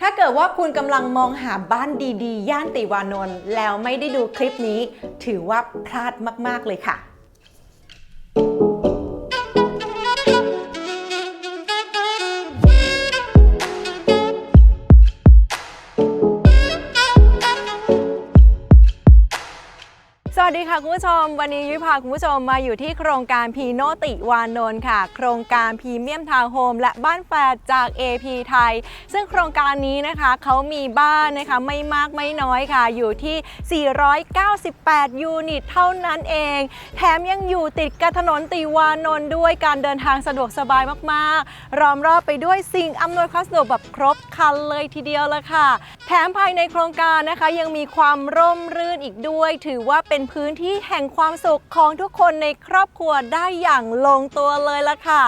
ถ้าเกิดว่าคุณกำลังมองหาบ้านดีๆ ย่านติวานนท์แล้วไม่ได้ดูคลิปนี้ ถือว่าพลาดมาก ๆ เลยค่ะ วัสดีค่ะ คุณผู้ชม วันนี้ยุ้ยพาคุณผู้ชมมาอยู่ที่โครงการพีโนติวานนท์ค่ะ โครงการพรีเมียมทาวน์โฮมและบ้านแฝดจาก AP ไทย ซึ่งโครงการนี้นะคะเขามีบ้านนะคะไม่มากไม่น้อยค่ะ อยู่ที่ 498 ยูนิตเท่านั้นเอง แถมยังอยู่ติดกับถนนติวานนท์ด้วยการเดินทางสะดวกสบายมากๆล้อมรอบไปด้วยสิ่งอำนวยความสะดวกแบบครบครันเลยทีเดียวละค่ะ แถมภายในโครงการนะคะยังมีความร่มรื่นอีกด้วย ถือว่าเป็นพื้นื้นที่แห่งความสุขของทุกคนในครอบครัวได้อย่างลงตัวเลยละค่ะ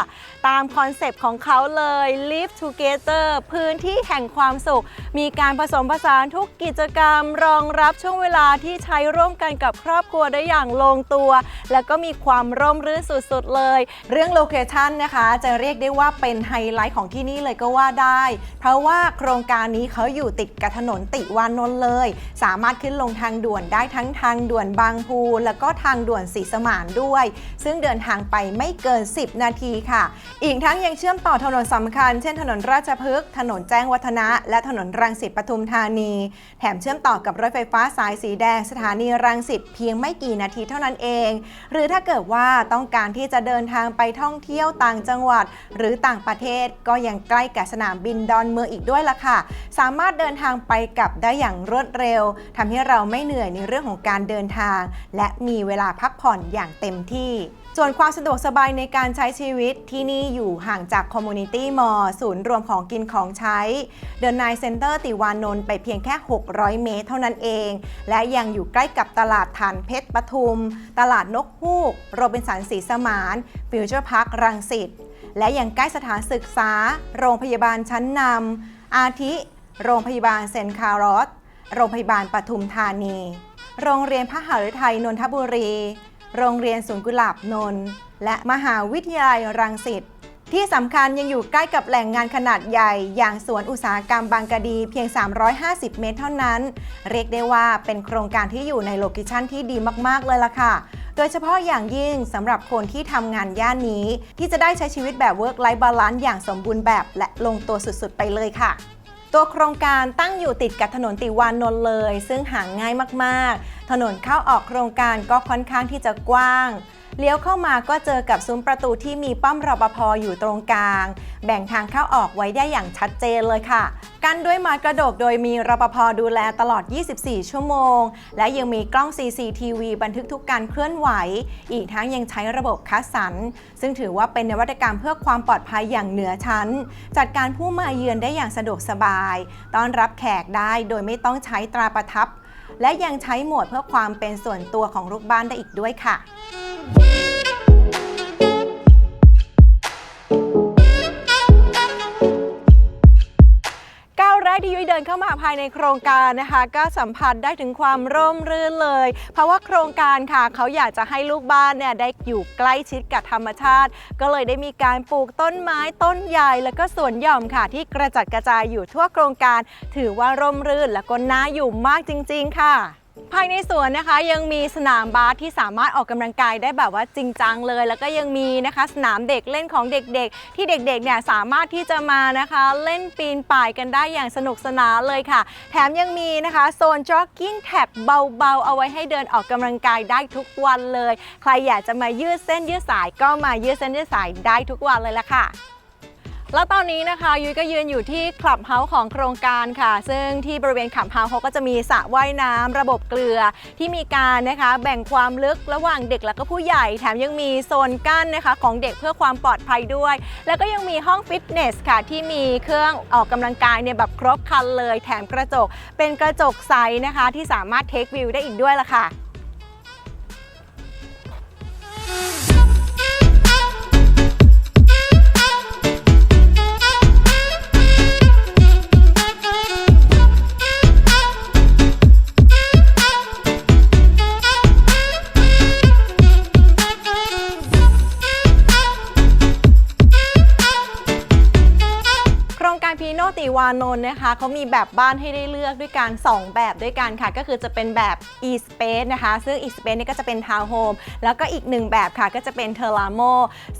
ตามคอนเซปต์ของเขาเลย Live Together พื้นที่แห่งความสุข มีการผสมผสานทุกกิจกรรม รองรับช่วงเวลาที่ใช้ร่วมกันกับครอบครัวได้อย่างลงตัว แล้วก็มีความร่มรื่นสุดๆเลย เรื่องโลเคชันนะคะ จะเรียกได้ว่าเป็นไฮไลท์ของที่นี่เลยก็ว่าได้ เพราะว่าโครงการนี้เขาอยู่ติดกับถนนติวานนท์เลย สามารถขึ้นลงทางด่วนได้ทั้งทางด่วนบางพูแล้วก็ทางด่วนศรีสมานด้วย ซึ่งเดินทางไปไม่เกิน 10 นาทีค่ะ อีกทั้งยังเชื่อมต่อถนนสำคัญ เช่นถนนราชพฤกษ์ถนนแจ้งวัฒนะ และถนนรังสิตปทุมธานี แถมเชื่อมต่อกับรถไฟฟ้าสายสีแดงสถานีรังสิตเพียงไม่กี่นาทีเท่านั้นเอง หรือถ้าเกิดว่าต้องการที่จะเดินทางไปท่องเที่ยวต่างจังหวัด หรือต่างประเทศก็ยังใกล้กับสนามบินดอนเมืองอีกด้วยล่ะค่ะ สามารถเดินทางไปกลับได้อย่างรวดเร็วทำให้เราไม่เหนื่อยในเรื่องของการเดินทาง และมีเวลาพักผ่อนอย่างเต็มที่ส่วนความสะดวกสบายในการใช้ชีวิตที่นี่อยู่ห่างจากคอมมูนิตี้มอลศูนย์รวมของกินของใช้เดินนายเซ็นเตอร์ติวานนท์ไปเพียงแค่ 600 เมตรเท่านั้นเอง และยังอยู่ใกล้กับตลาดฐานเพชรปทุม ตลาดนกฮูก โรบินสันศรีสมาน ฟิวเจอร์พาร์ครังสิต และยังใกล้สถานศึกษา โรงพยาบาลชั้นนำอาทิ โรงพยาบาลเซนคาร์ลอสโรงพยาบาลปทุมธานี โรงเรียนพระหฤทัยนนทบุรี โรงเรียนสวนกุหลาบนนท์และมหาวิทยาลัยรังสิตที่สำคัญยังอยู่ใกล้กับแหล่งงานขนาดใหญ่ อย่างสวนอุตสาหกรรมบางกะดีเพียง 350 เมตรเท่านั้น เรียกได้ว่าเป็นโครงการที่อยู่ในโลเคชั่นที่ดีมาก ๆ เลยล่ะค่ะ โดยเฉพาะอย่างยิ่งสำหรับคนที่ทำงานย่านนี้ ที่จะได้ใช้ชีวิตแบบ work life balance อย่างสมบูรณ์แบบและลงตัวสุด ๆ ไปเลยค่ะ ตัวโครงการตั้งอยู่ติดกับถนนติวานนท์เลย ซึ่งห่างง่ายมากๆ ถนนเข้าออกโครงการก็ค่อนข้างที่จะกว้าง เลี้ยวเข้ามาก็เจอกับซุ้มประตูที่มีป้อมรปภอยู่ตรงกลาง แบ่งทางเข้าออกไว้ได้อย่างชัดเจนเลยค่ะ กันด้วยไม้กระดกโดยมีรปภดูแลตลอด 24 ชั่วโมง และยังมีกล้อง CCTV บันทึกทุกการเคลื่อนไหว อีกทั้งยังใช้ระบบคัดสรรซึ่งถือว่าเป็นนวัตกรรมเพื่อความปลอดภัยอย่างเหนือชั้น จัดการผู้มาเยือนได้อย่างสะดวกสบายต้อนรับแขกได้โดยไม่ต้องใช้ตราประทับ และยังใช้โหมดเพื่อความเป็นส่วนตัวของลูกบ้านได้อีกด้วยค่ะ ที่ยุ้ยเดินเข้ามาภายในโครงการนะคะ ก็สัมผัสได้ถึงความร่มรื่นเลย เพราะว่าโครงการค่ะเขาอยากจะให้ลูกบ้านเนี่ยได้อยู่ใกล้ชิดกับธรรมชาติ ก็เลยได้มีการปลูกต้นไม้ต้นใหญ่ แล้วก็สวนหย่อมค่ะ ที่กระจัดกระจายอยู่ทั่วโครงการ ถือว่าร่มรื่นแล้วก็น่าอยู่มากจริง ๆ ค่ะ ภายในสวนนะคะยังมีสนามบาสที่สามารถออกกำลังกายได้แบบว่าจริงจังเลย แล้วก็ยังมีนะคะสนามเด็กเล่นของเด็กๆ ที่เด็กๆเนี่ยสามารถที่จะมานะคะเล่นปีนป่ายกันได้อย่างสนุกสนานเลยค่ะ แถมยังมีนะคะโซน jogging tag เบาๆ เอาไว้ให้เดินออกกำลังกายได้ทุกวันเลย ใครอยากจะมายืดเส้นยืดสายก็มายืดเส้นยืดสายได้ทุกวันเลยละค่ะ แล้วตอนนี้นะคะยุ้ยก็ยืนอยู่ที่คลับเฮาส์ของโครงการค่ะ ซึ่งที่บริเวณคลับเฮาส์เขาก็จะมีสระว่ายน้ำระบบเกลือที่มีการนะคะแบ่งความลึกระหว่างเด็กและก็ผู้ใหญ่ แถมยังมีโซนกั้นนะคะของเด็กเพื่อความปลอดภัยด้วย แล้วก็ยังมีห้องฟิตเนสค่ะที่มีเครื่องออกกำลังกายเนี่ยแบบครบครันเลย แถมกระจกเป็นกระจกใสนะคะที่สามารถเทควิวได้อีกด้วยล่ะค่ะ นนท์นะคะเขามีแบบบ้านให้ได้เลือกด้วยกัน2แบบด้วยกันค่ะ ก็คือจะเป็นแบบ e-space นะคะ ซึ่ง e-space นี่ก็จะเป็นทาวน์โฮมแล้วก็อีกหนึ่งแบบค่ะก็จะเป็นเทอร์ลาโม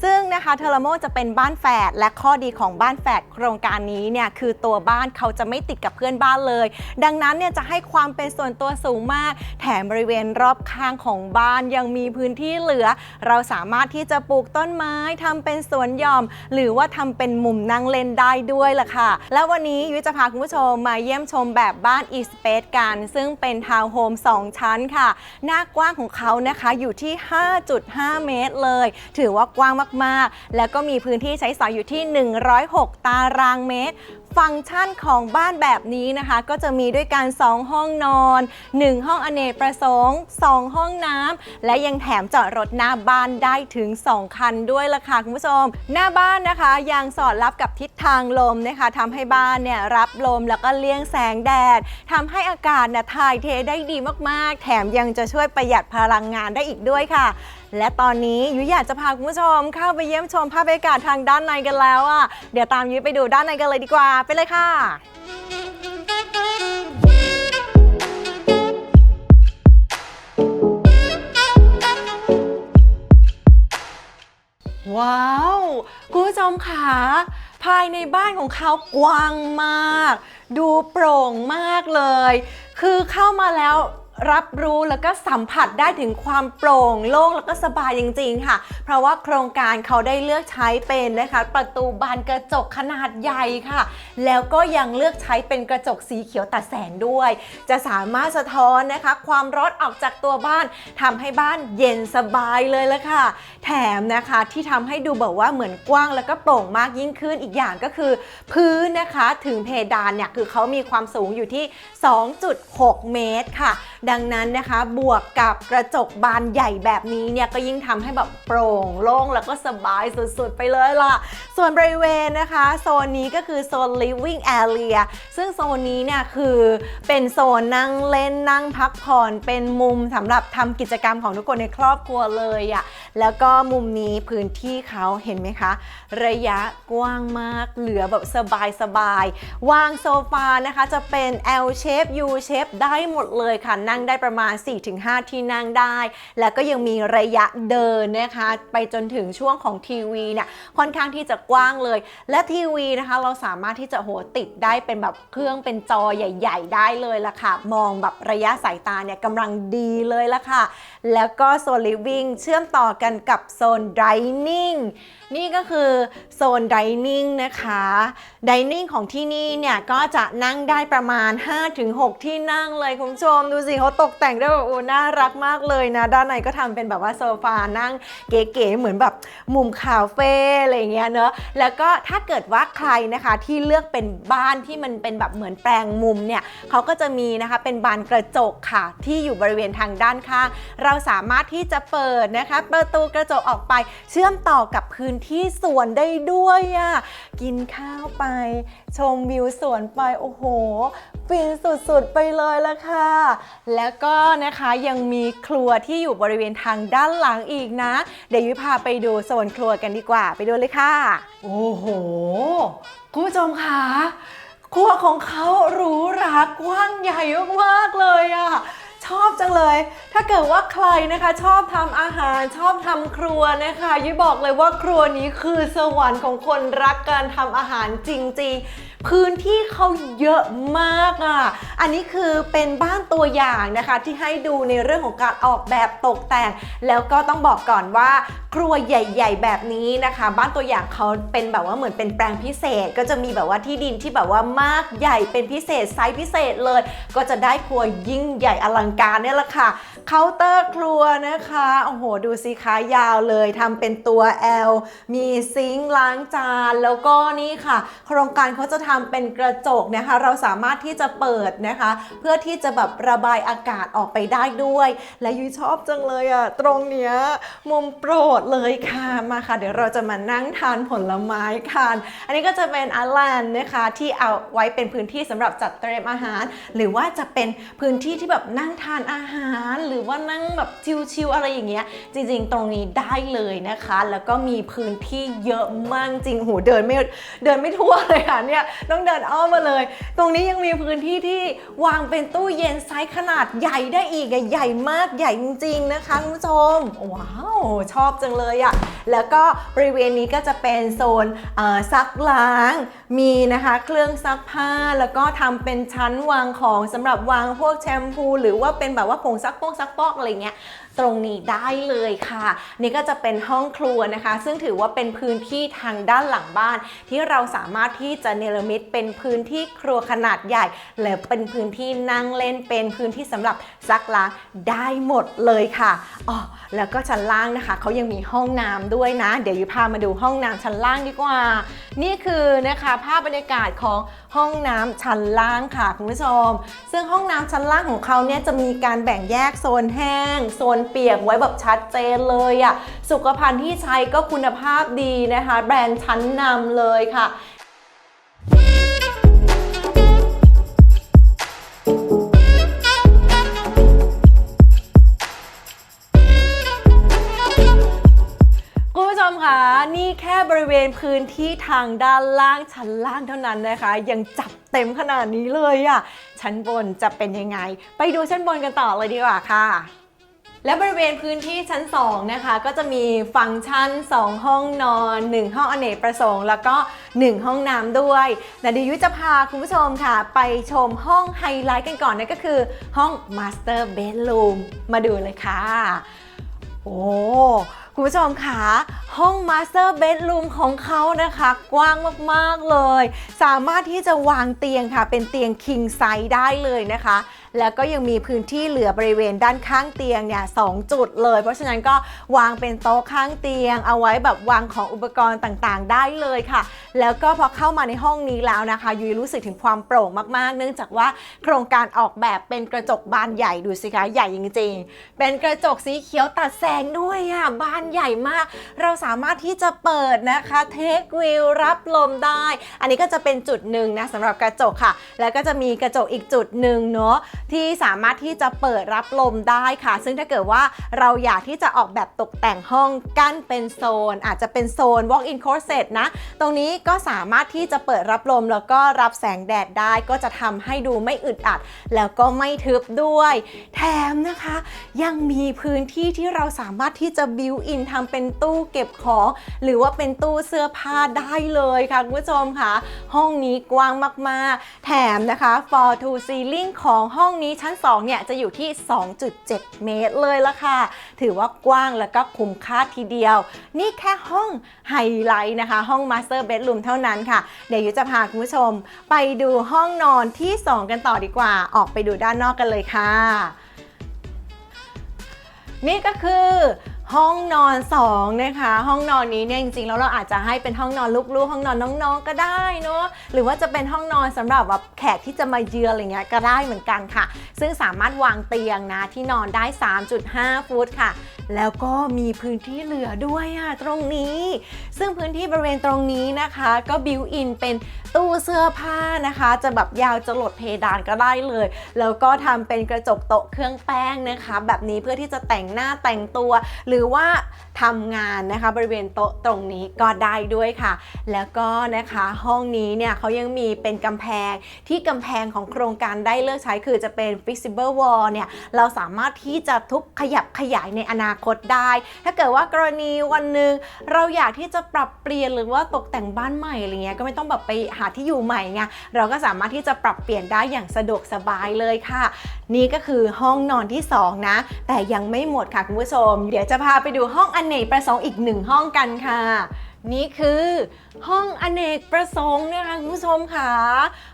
ซึ่งนะคะเทอร์ลาโมจะเป็นบ้านแฝดและข้อดีของบ้านแฝดโครงการนี้เนี่ยคือตัวบ้านเขาจะไม่ติดกับเพื่อนบ้านเลย ดังนั้นเนี่ยจะให้ความเป็นส่วนตัวสูงมาก แถมบริเวณรอบข้างของบ้านยังมีพื้นที่เหลือ เราสามารถที่จะปลูกต้นไม้ทำเป็นสวนหย่อม หรือว่าทำเป็นมุมนั่งเล่นได้ด้วยล่ะค่ะ แล้ววันนี้ยุ้ยจะพาคุณผู้ชมมาเยี่ยมชมแบบบ้าน e-space กัน ซึ่งเป็นทาวน์โฮม2 ชั้นค่ะ หน้ากว้างของเขานะคะอยู่ที่ 5.5 เมตรเลย ถือว่ากว้างมากๆ แล้วก็มีพื้นที่ใช้สอยอยู่ที่ 106 ตารางเมตรฟังก์ชันของบ้านแบบนี้นะคะ ก็จะมีด้วยกัน 2 ห้องนอน 1 ห้องอเนกประสงค์ 2 ห้องน้ำ และยังแถมจอดรถหน้าบ้านได้ถึง 2 คันด้วยล่ะค่ะคุณผู้ชม หน้าบ้านนะคะยังสอดรับกับทิศทางลมนะคะทำให้บ้านเนี่ยรับลมแล้วก็เลี่ยงแสงแดดทำให้อากาศเนี่ยถ่ายเทได้ดีมากๆ แถมยังจะช่วยประหยัดพลังงานได้อีกด้วยค่ะ และตอนนี้ยุ้ยอยากจะพาคุณผู้ชมเข้าไปเยี่ยมชมภาพบรรยากาศทางด้านในกันแล้วอะเดี๋ยวตามยุ้ยไปดูด้านในกันเลยดีกว่าไปเลยค่ะว้าวคุณผู้ชมค่ะภายในบ้านของเขากว้างมาก ดูโปร่งมากเลย คือเข้ามาแล้ว รับรู้แล้วก็สัมผัสได้ถึงความโปร่งโล่งแล้วก็สบายจริง ๆ ค่ะ เพราะว่าโครงการเขาได้เลือกใช้เป็นนะคะ ประตูบานกระจกขนาดใหญ่ค่ะ แล้วก็ยังเลือกใช้เป็นกระจกสีเขียวตัดแสงด้วย จะสามารถสะท้อนนะคะ ความร้อนออกจากตัวบ้านทำให้บ้านเย็นสบายเลยละค่ะ แถมนะคะที่ทำให้ดูแบบว่าเหมือนกว้างแล้วก็โปร่งมากยิ่งขึ้นอีกอย่างก็คือ พื้นนะคะถึงเพดานเนี่ยคือเขามีความสูงอยู่ที่ 2.6 เมตรค่ะดังนั้นนะคะ บวกกับกระจกบานใหญ่แบบนี้เนี่ยก็ยิ่งทำให้แบบโปร่งโล่งแล้วก็สบายสุดๆ ไปเลยล่ะ ส่วนบริเวณนะคะ โซนนี้ก็คือโซน living area ซึ่งโซนนี้เนี่ยคือเป็นโซนนั่งเล่นนั่งพักผ่อนเป็นมุมสำหรับทำกิจกรรมของทุกคนในครอบครัวเลยอะ่ะแล้วก็มุมนี้พื้นที่เขาเห็นไหมคะ ระยะกว้างมากเหลือแบบสบายๆวางโซฟานะคะจะเป็น L shape U shape ได้หมดเลยค่ะนั่งได้ประมาณ 4-5 ที่นั่งได้ แล้วก็ยังมีระยะเดินนะคะ ไปจนถึงช่วงของทีวีเนี่ยค่อนข้างที่จะกว้างเลย และทีวีนะคะเราสามารถที่จะโหติดได้เป็นแบบเครื่องเป็นจอใหญ่ ๆ ได้เลยละค่ะ มองแบบระยะสายตาเนี่ยกำลังดีเลยละค่ะ แล้วก็โซนลิฟวิ่งเชื่อมต่อกันกับโซนดิเนี่ก็คือโซนดิเนิ่งนะคะดิเนิ่งของที่นี่เนี่ยก็จะนั่งได้ประมาณ 5-6 ที่นั่งเลยคุณผู้ชม ดูสิเขาตกแต่งได้แบบโอ้น่ารักมากเลยนะ ด้านในก็ทำเป็นแบบว่าโซฟานั่งเก๋ๆเหมือนแบบมุมคาเฟ่อะไรเงี้ยเนอะแล้วก็ถ้าเกิดว่าใครนะคะที่เลือกเป็นบ้านที่มันเป็นแบบเหมือนแปลงมุมเนี่ยเขาก็จะมีนะคะเป็นบานกระจกค่ะ ที่อยู่บริเวณทางด้านข้างเราสามารถที่จะเปิดนะคะ ประตูกระจกออกไปเชื่อมต่อกับพื้นที่สวนได้ด้วยอะ่ะกินข้าวไป ชมวิวสวนไปโอ้โหฟินสุดๆไปเลยละค่ะ แล้วก็นะคะยังมีครัวที่อยู่บริเวณทางด้านหลังอีกนะ เดี๋ยวยุพาไปดูโซนครัวกันดีกว่าไปดูเลยค่ะ โอ้โห คุณผู้ชมค่ะครัวของเขาหรูหรากว้างใหญ่มากๆเลยอะช อบจังเลย ถ้าเกิดว่าใครนะคะชอบทำอาหารชอบทำครัวนะคะยุ้ยบอกเลยว่าครัวนี้คือสวรรค์ของคนรักการทำอาหารจริง ๆ พื้นที่เขาเยอะมากอะ อันนี้คือเป็นบ้านตัวอย่างนะคะ ที่ให้ดูในเรื่องของการออกแบบตกแต่ง แล้วก็ต้องบอกก่อนว่าครัวใหญ่ ๆ แบบนี้นะคะ บ้านตัวอย่างเขาเป็นแบบว่าเหมือนเป็นแปลงพิเศษ ก็จะมีแบบว่าที่ดินที่แบบว่ามากใหญ่เป็นพิเศษไซส์พิเศษเลย ก็จะได้ครัวยิ่งใหญ่อลังการเนี่ยแหละค่ะเคาน์เตอร์ครัวนะคะ โอ้โห ดูสิคะยาวเลยทำเป็นตัว L มีซิงค์ล้างจาน แล้วก็นี่ค่ะ โครงการเขาจะทำเป็นกระจกนะคะ เราสามารถที่จะเปิดนะคะ เพื่อที่จะแบบระบายอากาศออกไปได้ด้วย และยุ้ยชอบจังเลยอะตรงเนี้ยมุมโปรดเลยค่ะมาค่ะ เดี๋ยวเราจะมานั่งทานผลไม้กันอันนี้ก็จะเป็นอาลานนะคะที่เอาไว้เป็นพื้นที่สำหรับจัดเตรียมอาหาร หรือว่าจะเป็นพื้นที่ที่แบบนั่งทานอาหารหรือว่านั่งแบบชิลๆอะไรอย่างเงี้ยจริงๆ ตรงนี้ได้เลยนะคะ แล้วก็มีพื้นที่เยอะมากจริงโหเดินไม่เดินไม่ทั่วเลยค่ะเนี่ยต้องเดินอ้อมมาเลย ตรงนี้ยังมีพื้นที่ที่วางเป็นตู้เย็นไซส์ขนาดใหญ่ได้อีกใหญ่มากใหญ่จริงๆนะคะคุณผู้ชมว้าวชอบจังเลยอะแล้วก็บริเวณนี้ก็จะเป็นโซนซักล้าง มีนะคะเครื่องซักผ้าแล้วก็ทำเป็นชั้นวางของสำหรับวางพวกแชมพู หรือว่าเป็นแบบว่าผงซักโป้งซักฟอกอะไรเงี้ย ตรงนี้ได้เลยค่ะ นี่ก็จะเป็นห้องครัวนะคะ ซึ่งถือว่าเป็นพื้นที่ทางด้านหลังบ้าน ที่เราสามารถที่จะเนรมิตเป็นพื้นที่ครัวขนาดใหญ่ และเป็นพื้นที่นั่งเล่นเป็นพื้นที่สำหรับซักล้างได้หมดเลยค่ะอ๋อแล้วก็ชั้นล่างนะคะเขายังมีห้องน้ำด้วยนะ เดี๋ยวยุพามาดูห้องน้ำชั้นล่างดีกว่า นี่คือนะคะภาพบรรยากาศของห้องน้ำชั้นล่างค่ะคุณผู้ชม ซึ่งห้องน้ำชั้นล่างของเขาเนี่ยจะมีการแบ่งแยกโซนแห้ง โซนเปียกไว้แบบชัดเจนเลยอะ่ะสุขภัณฑ์ที่ใช้ก็คุณภาพดีนะคะ แบรนด์ชั้นนำเลยค่ะคุณผู้ชมคะนี่แค่บริเวณพื้นที่ทางด้านล่างชั้นล่างเท่านั้นนะคะ ยังจับเต็มขนาดนี้เลยอะ่ะชั้นบนจะเป็นยังไง ไปดูชั้นบนกันต่อเลยดีกว่าค่ะ และบริเวณพื้นที่ชั้น 2 นะคะ ก็จะมีฟังก์ชัน 2 ห้องนอน 1 ห้องอเนกประสงค์ แล้วก็ 1 ห้องน้ำด้วยแต่ดิวยุจะพาคุณผู้ชมค่ะ ไปชมห้องไฮไลท์กันก่อนนั่นก็คือห้อง Master Bedroom มาดูเลยค่ะ โอ้คุณผู้ชมคะห้อง Master Bedroom ของเขานะคะ กว้างมาก ๆ เลย สามารถที่จะวางเตียงค่ะ เป็นเตียง king size ได้เลยนะคะ แล้วก็ยังมีพื้นที่เหลือบริเวณด้านข้างเตียงเนี่ยสองจุดเลย เพราะฉะนั้นก็วางเป็นโต๊ะข้างเตียง เอาไว้แบบวางของอุปกรณ์ต่างๆ ได้เลยค่ะ แล้วก็พอเข้ามาในห้องนี้แล้วนะคะยุยรู้สึกถึงความโปร่งมากๆ เนื่องจากว่าโครงการออกแบบเป็นกระจกบานใหญ่ดูสิคะใหญ่จริงๆ เป็นกระจกสีเขียวตัดแสงด้วยอะบานใหญ่มาก เราสามารถที่จะเปิดนะคะเทควิวรับลมได้ อันนี้ก็จะเป็นจุดหนึ่งนะสำหรับกระจกค่ะ แล้วก็จะมีกระจกอีกจุดหนึ่งเนาะ ที่สามารถที่จะเปิดรับลมได้ค่ะ ซึ่งถ้าเกิดว่าเราอยากที่จะออกแบบตกแต่งห้องกั้นเป็นโซน อาจจะเป็นโซน walk in closet นะ ตรงนี้ก็สามารถที่จะเปิดรับลมแล้วก็รับแสงแดดได้ก็จะทำให้ดูไม่อึดอัด แล้วก็ไม่ทึบด้วย แถมนะคะ ยังมีพื้นที่ที่เราสามารถที่จะบิวอินทำเป็นตู้เก็บของ หรือว่าเป็นตู้เสื้อผ้าได้เลยค่ะคุณผู้ชมค่ะ ห้องนี้กว้างมากๆ แถมนะคะ floor to ceiling ของห้องนี้ชั้น 2 เนี่ยจะอยู่ที่ 2.7 เมตรเลยละค่ะ ถือว่ากว้างแล้วก็คุ้มค่าทีเดียว นี่แค่ห้องไฮไลท์นะคะ ห้องมาสเตอร์เบดรูมเท่านั้นค่ะ เดี๋ยวยุจะพาคุณผู้ชม ไปดูห้องนอนที่ 2 กันต่อดีกว่า ออกไปดูด้านนอกกันเลยค่ะ นี่ก็คือ ห้องนอน2นะคะ ห้องนอนนี้เนี่ยจริงๆแล้วเราอาจจะให้เป็นห้องนอนลูกๆ ห้องนอนน้องๆก็ได้เนาะหรือว่าจะเป็นห้องนอนสำหรับแบบแขกที่จะมาเยือนอะไรเงี้ยก็ได้เหมือนกันค่ะ ซึ่งสามารถวางเตียงนะที่นอนได้ 3.5 ฟุตค่ะ แล้วก็มีพื้นที่เหลือด้วยอะตรงนี้ ซึ่งพื้นที่บริเวณตรงนี้นะคะ ก็บิวอินเป็นตู้เสื้อผ้านะคะ จะแบบยาวจะหลดเพดานก็ได้เลย แล้วก็ทำเป็นกระจกโต๊ะเครื่องแป้งนะคะ แบบนี้เพื่อที่จะแต่งหน้าแต่งตัว หรือว่าทำงานนะคะ บริเวณโต๊ะตรงนี้ก็ได้ด้วยค่ะ แล้วก็นะคะห้องนี้เนี่ยเขายังมีเป็นกำแพงที่กำแพงของโครงการได้เลือกใช้คือจะเป็น flexible wall เนี่ยเราสามารถที่จะทุบขยับขยายในอนาคตได้ ถ้าเกิดว่ากรณีวันหนึ่งเราอยากที่จะปรับเปลี่ยนหรือว่าตกแต่งบ้านใหม่อะไรเงี้ยก็ไม่ต้องแบบไปหาที่อยู่ใหม่ไงเราก็สามารถที่จะปรับเปลี่ยนได้อย่างสะดวกสบายเลยค่ะ นี่ก็คือห้องนอนที่ 2 นะ แต่ยังไม่หมดค่ะคุณผู้ชม เดี๋ยวจะพาไปดูห้องอเนกประสงค์อีกหนึ่งห้องกันค่ะ นี่คือห้องอเนกประสงค์นะคะคุณผู้ชมค่ะ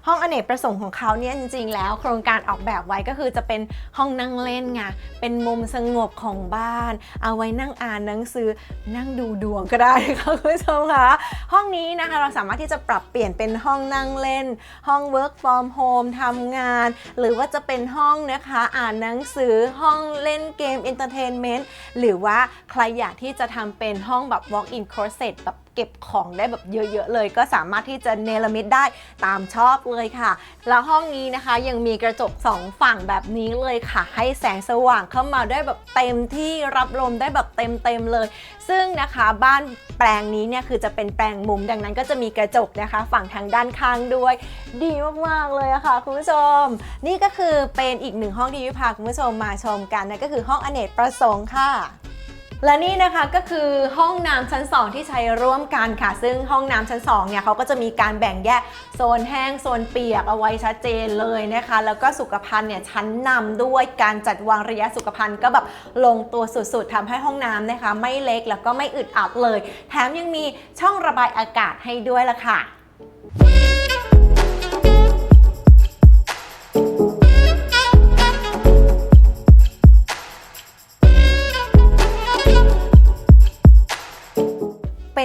ห้องอเนกประสงค์ของเขาเนี่ยจริง ๆ แล้ว โครงการออกแบบไว้ก็คือจะเป็นห้องนั่งเล่นไงเป็นมุมสงบของบ้าน เอาไว้นั่งอ่านหนังสือนั่งดูดวงก็ได้ค่ะคุณผู้ชมค่ะห้องนี้นะคะเราสามารถที่จะปรับเปลี่ยนเป็นห้องนั่งเล่น ห้อง work from home ทำงาน หรือว่าจะเป็นห้องนะคะอ่านหนังสือห้องเล่นเกม entertainment หรือว่าใครอยากที่จะทำเป็นห้องแบบ walk in closet แบบ เก็บของได้แบบเยอะๆเลย ก็สามารถที่จะเนรมิตได้ตามชอบเลยค่ะ แล้วห้องนี้นะคะยังมีกระจกสองฝั่งแบบนี้เลยค่ะ ให้แสงสว่างเข้ามาได้แบบเต็มที่รับลมได้แบบเต็มๆเลย ซึ่งนะคะบ้านแปลงนี้เนี่ยคือจะเป็นแปลงมุมดังนั้นก็จะมีกระจกนะคะ ฝั่งทางด้านข้างด้วย ดีมากๆเลยอะค่ะคุณผู้ชม นี่ก็คือเป็นอีกหนึ่งห้องที่วิพาคุณผู้ชมมาชมกันนั่นก็คือห้องอเนกประสงค์ค่ะ และนี่นะคะก็คือห้องน้ำชั้น 2 ที่ใช้ร่วมกันค่ะ ซึ่งห้องน้ำชั้น2เนี่ยเขาก็จะมีการแบ่งแยกโซนแห้งโซนเปียกเอาไว้ชัดเจนเลยนะคะ แล้วก็สุขภัณฑ์เนี่ยชั้นนำด้วยการจัดวางระยะสุขภัณฑ์ก็แบบลงตัวสุดๆทำให้ห้องน้ำนะคะ ไม่เล็กแล้วก็ไม่อึดอัดเลย แถมยังมีช่องระบายอากาศให้ด้วยละค่ะ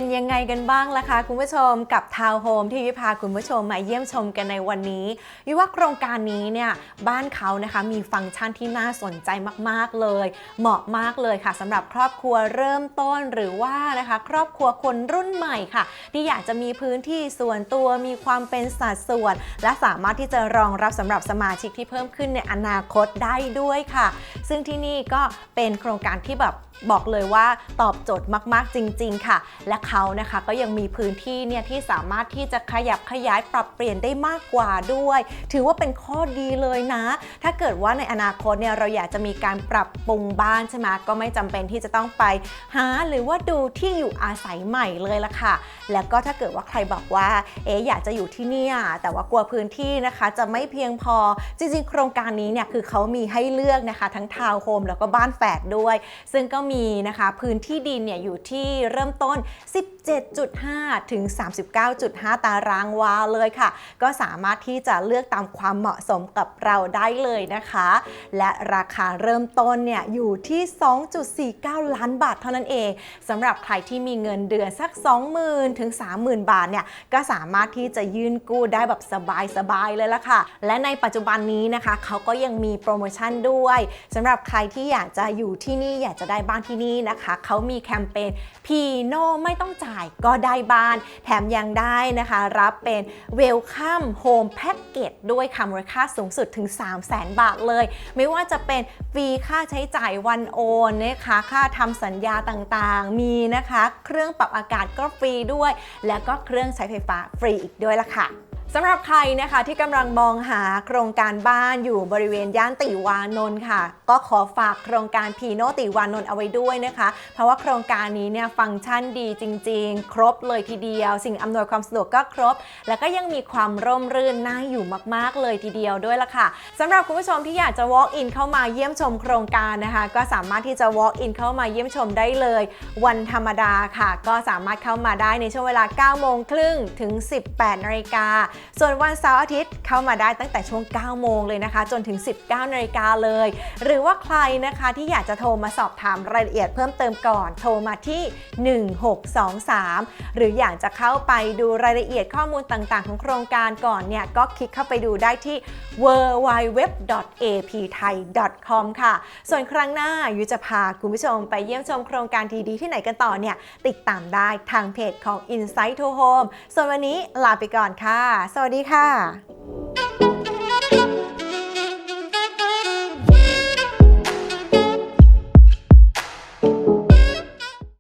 เป็นยังไงกันบ้างล่ะคะ คุณผู้ชมกับทาวน์โฮมที่วิพาคุณผู้ชมมาเยี่ยมชมกันในวันนี้วิว่าโครงการนี้เนี่ยบ้านเขานะคะมีฟังก์ชันที่น่าสนใจมากๆเลย เหมาะมากเลยค่ะสำหรับครอบครัวเริ่มต้นหรือว่านะคะ ครอบครัวคนรุ่นใหม่ค่ะ ที่อยากจะมีพื้นที่ส่วนตัวมีความเป็นสัดส่วน และสามารถที่จะรองรับสำหรับสมาชิกที่เพิ่มขึ้นในอนาคตได้ด้วยค่ะ ซึ่งที่นี่ก็เป็นโครงการที่แบบบอกเลยว่าตอบโจทย์มาก ๆ จริง ๆ ค่ะ และเขานะคะ ก็ยังมีพื้นที่เนี่ยที่สามารถที่จะขยับขยายปรับเปลี่ยนได้มากกว่าด้วย ถือว่าเป็นข้อดีเลยนะ ถ้าเกิดว่าในอนาคตเนี่ยเราอยากจะมีการปรับปรุงบ้านใช่ไหมก็ไม่จำเป็นที่จะต้องไปหาหรือว่าดูที่อยู่อาศัยใหม่เลยละค่ะ แล้วก็ถ้าเกิดว่าใครบอกว่าเอ๊อยากจะอยู่ที่เนี่ยแต่ว่ากลัวพื้นที่นะคะ จะไม่เพียงพอจริงๆ โครงการนี้เนี่ยคือเขามีให้เลือกนะคะ ทั้งทาวน์โฮมแล้วก็บ้านแฝดด้วย ซึ่งก็มีนะคะพื้นที่ดินเนี่ยอยู่ที่เริ่มต้น17.5 ถึง 39.5 ตารางวาเลยค่ะ ก็สามารถที่จะเลือกตามความเหมาะสมกับเราได้เลยนะคะ และราคาเริ่มต้นเนี่ยอยู่ที่ 2.49 ล้านบาทเท่านั้นเองสำหรับใครที่มีเงินเดือนสัก 20,000 ถึง 30,000 บาทเนี่ยก็สามารถที่จะยื่นกู้ได้แบบสบายๆเลยละค่ะ และในปัจจุบันนี้นะคะเขาก็ยังมีโปรโมชั่นด้วยสำหรับใครที่อยากจะอยู่ที่นี่อยากจะได้บ้านที่นี่นะคะเขามีแคมเปญพีโนไม่ต้องจ่ายก็ได้บ้าน แถมยังได้นะคะ รับเป็น Welcome Home Package ด้วยค่ะมูลค่าสูงสุดถึง 3 0 0แสนบาทเลย ไม่ว่าจะเป็นฟรีค่าใช้จ่ายวันโอนนะคะค่าทำสัญญาต่างๆ มีนะคะ เครื่องปรับอากาศก็ฟรีด้วย แล้วก็เครื่องใช้ไฟฟ้าฟรีอีกด้วยล่ะค่ะ สำหรับใครนะคะที่กำลังมองหาโครงการบ้านอยู่บริเวณย่านติวานนท์ค่ะ ก็ขอฝากโครงการพีโนติวานนท์เอาไว้ด้วยนะคะ เพราะว่าโครงการนี้เนี่ยฟังก์ชันดีจริง ๆ ครบเลยทีเดียว สิ่งอำนวยความสะดวกก็ครบ แล้วก็ยังมีความร่มรื่นน่าอยู่มากๆเลยทีเดียวด้วยล่ะค่ะสำหรับคุณผู้ชมที่อยากจะ walk in เข้ามาเยี่ยมชมโครงการนะคะ ก็สามารถที่จะ walk in เข้ามาเยี่ยมชมได้เลย วันธรรมดาค่ะ ก็สามารถเข้ามาได้ในช่วงเวลา9โมงครึ่งถึง 18นาฬิกาส่วนวันเสาร์อาทิตย์เข้ามาได้ตั้งแต่ช่วง 9 โมงเลยนะคะ จนถึง 19 นาฬิกาเลย หรือว่าใครนะคะที่อยากจะโทรมาสอบถามรายละเอียดเพิ่มเติมก่อนโทรมาที่ 1623 หรืออยากจะเข้าไปดูรายละเอียดข้อมูลต่างๆ ของโครงการก่อนเนี่ยก็คลิกเข้าไปดูได้ที่ www.apthai.com ค่ะ ส่วนครั้งหน้ายุจะพาคุณผู้ชมไปเยี่ยมชมโครงการดีๆที่ไหนกันต่อเนี่ยติดตามได้ทางเพจของ Insight to Home ส่วนวันนี้ลาไปก่อนค่ะสวัสดีค่ะ